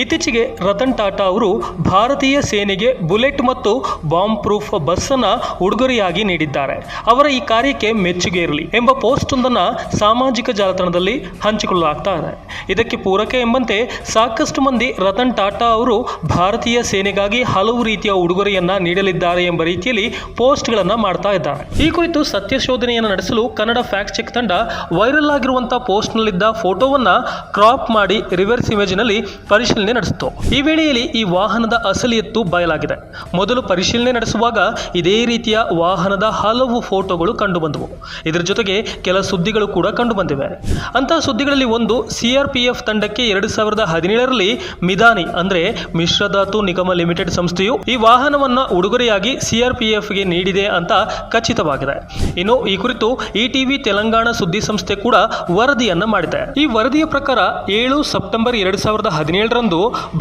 ಇತ್ತೀಚೆಗೆ ರತನ್ ಟಾಟಾ ಅವರು ಭಾರತೀಯ ಸೇನೆಗೆ ಬುಲೆಟ್ ಮತ್ತು ಬಾಂಬ್ ಪ್ರೂಫ್ ಬಸ್ ಅನ್ನ ಉಡುಗೊರೆಯಾಗಿ ನೀಡಿದ್ದಾರೆ. ಅವರ ಈ ಕಾರ್ಯಕ್ಕೆ ಮೆಚ್ಚುಗೆ ಇರಲಿ ಎಂಬ ಪೋಸ್ಟ್ ಒಂದನ್ನು ಸಾಮಾಜಿಕ ಜಾಲತಾಣದಲ್ಲಿ ಹಂಚಿಕೊಳ್ಳಲಾಗ್ತಾ ಇದೆ. ಇದಕ್ಕೆ ಪೂರಕ ಎಂಬಂತೆ ಸಾಕಷ್ಟು ಮಂದಿ ರತನ್ ಟಾಟಾ ಅವರು ಭಾರತೀಯ ಸೇನೆಗಾಗಿ ಹಲವು ರೀತಿಯ ಉಡುಗೊರೆಯನ್ನ ನೀಡಲಿದ್ದಾರೆ ಎಂಬ ರೀತಿಯಲ್ಲಿ ಪೋಸ್ಟ್ಗಳನ್ನು ಮಾಡ್ತಾ ಇದ್ದಾರೆ. ಈ ಕುರಿತು ಸತ್ಯಶೋಧನೆಯನ್ನು ನಡೆಸಲು ಕನ್ನಡ ಫ್ಯಾಕ್ಟ್ ಚೆಕ್ ತಂಡ ವೈರಲ್ ಆಗಿರುವಂತಹ ಪೋಸ್ಟ್ನಲ್ಲಿದ್ದ ಫೋಟೋವನ್ನ ಕ್ರಾಪ್ ಮಾಡಿ ರಿವರ್ಸ್ ಇಮೇಜ್ನಲ್ಲಿ ಪರಿಶೀಲನೆ ನಡೆಸಿತು. ಈ ವೇಳೆಯಲ್ಲಿ ಈ ವಾಹನದ ಅಸಲಿಯತ್ತು ಬಯಲಾಗಿದೆ. ಮೊದಲು ಪರಿಶೀಲನೆ ನಡೆಸುವಾಗ ಇದೇ ರೀತಿಯ ವಾಹನದ ಹಲವು ಫೋಟೋಗಳು ಕಂಡುಬಂದವು. ಇದರ ಜೊತೆಗೆ ಕೆಲ ಸುದ್ದಿಗಳು ಕೂಡ ಕಂಡುಬಂದಿವೆ. ಅಂತಹ ಸುದ್ದಿಗಳಲ್ಲಿ ಒಂದು ಸಿಆರ್ಪಿಎಫ್ ತಂಡಕ್ಕೆ ಎರಡು ಸಾವಿರದ ಹದಿನೇಳರಲ್ಲಿ ಮಿದಾನಿ ಅಂದ್ರೆ ಮಿಶ್ರಧಾತು ನಿಗಮ ಲಿಮಿಟೆಡ್ ಸಂಸ್ಥೆಯು ಈ ವಾಹನವನ್ನ ಉಡುಗೊರೆಯಾಗಿ ಸಿಆರ್ಪಿಎಫ್ಗೆ ನೀಡಿದೆ ಅಂತ ಖಚಿತವಾಗಿದೆ. ಇನ್ನು ಈ ಕುರಿತು ಈ ಟಿವಿ ತೆಲಂಗಾಣ ಸುದ್ದಿ ಸಂಸ್ಥೆ ಕೂಡ ವರದಿಯನ್ನ ಮಾಡಿದೆ. ಈ ವರದಿಯ ಪ್ರಕಾರ ಏಳು ಸೆಪ್ಟೆಂಬರ್ ಎರಡು ಸಾವಿರದ ಹದಿನೇಳರಂದು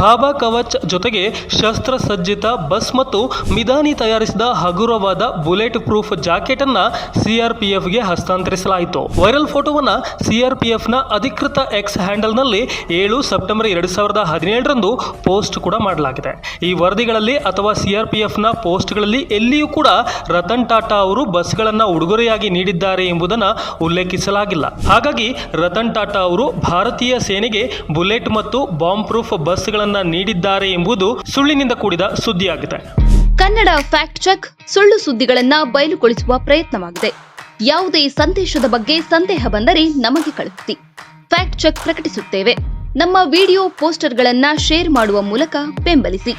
ಬಾಬಾ ಕವಚ್ ಜೊತೆಗೆ ಶಸ್ತ್ರಸಜ್ಜಿತ ಬಸ್ ಮತ್ತು ಮಿದಾನಿ ತಯಾರಿಸಿದ ಹಗುರವಾದ ಬುಲೆಟ್ ಪ್ರೂಫ್ ಜಾಕೆಟ್ ಅನ್ನ ಸಿಆರ್ಪಿಎಫ್ಗೆ ಹಸ್ತಾಂತರಿಸಲಾಯಿತು. ವೈರಲ್ ಫೋಟೋವನ್ನ ಸಿಆರ್ಪಿಎಫ್ನ ಅಧಿಕೃತ ಎಕ್ಸ್ ಹ್ಯಾಂಡಲ್ನಲ್ಲಿ ಏಳು ಸೆಪ್ಟೆಂಬರ್ ಎರಡು ಸಾವಿರದ ಹದಿನೇಳರಂದು ಪೋಸ್ಟ್ ಕೂಡ ಮಾಡಲಾಗಿದೆ. ಈ ವರದಿಗಳಲ್ಲಿ ಅಥವಾ ಸಿಆರ್ಪಿಎಫ್ನ ಪೋಸ್ಟ್ಗಳಲ್ಲಿ ಎಲ್ಲಿಯೂ ಕೂಡ ರತನ್ ಟಾಟಾ ಅವರು ಬಸ್ಗಳನ್ನು ಉಡುಗೊರೆಯಾಗಿ ನೀಡಿದ್ದಾರೆ ಎಂಬುದನ್ನು ಉಲ್ಲೇಖಿಸಲಾಗಿಲ್ಲ. ಹಾಗಾಗಿ ರತನ್ ಟಾಟಾ ಅವರು ಭಾರತೀಯ ಸೇನೆಗೆ ಬುಲೆಟ್ ಮತ್ತು ಬಾಂಬ್ ಪ್ರೂಫ್ ಬಸ್ಗಳನ್ನ ನೀಡಿದ್ದಾರೆ ಎಂಬುದು ಸುಳ್ಳಿನಿಂದ ಕೂಡಿದ ಸುದ್ದಿಯಾಗಿದೆ. ಕನ್ನಡ ಫ್ಯಾಕ್ಟ್ ಚೆಕ್ ಸುಳ್ಳು ಸುದ್ದಿಗಳನ್ನ ಬಯಲುಗೊಳಿಸುವ ಪ್ರಯತ್ನವಾಗಿದೆ. ಯಾವುದೇ ಸಂದೇಶದ ಬಗ್ಗೆ ಸಂದೇಹ ಬಂದರೆ ನಮಗೆ ಕಳುಹಿಸಿ. ಫ್ಯಾಕ್ಟ್ ಚೆಕ್ ಪ್ರಕಟಿಸುತ್ತೇವೆ. ನಮ್ಮ ವಿಡಿಯೋ ಪೋಸ್ಟರ್ಗಳನ್ನ ಶೇರ್ ಮಾಡುವ ಮೂಲಕ ಬೆಂಬಲಿಸಿ.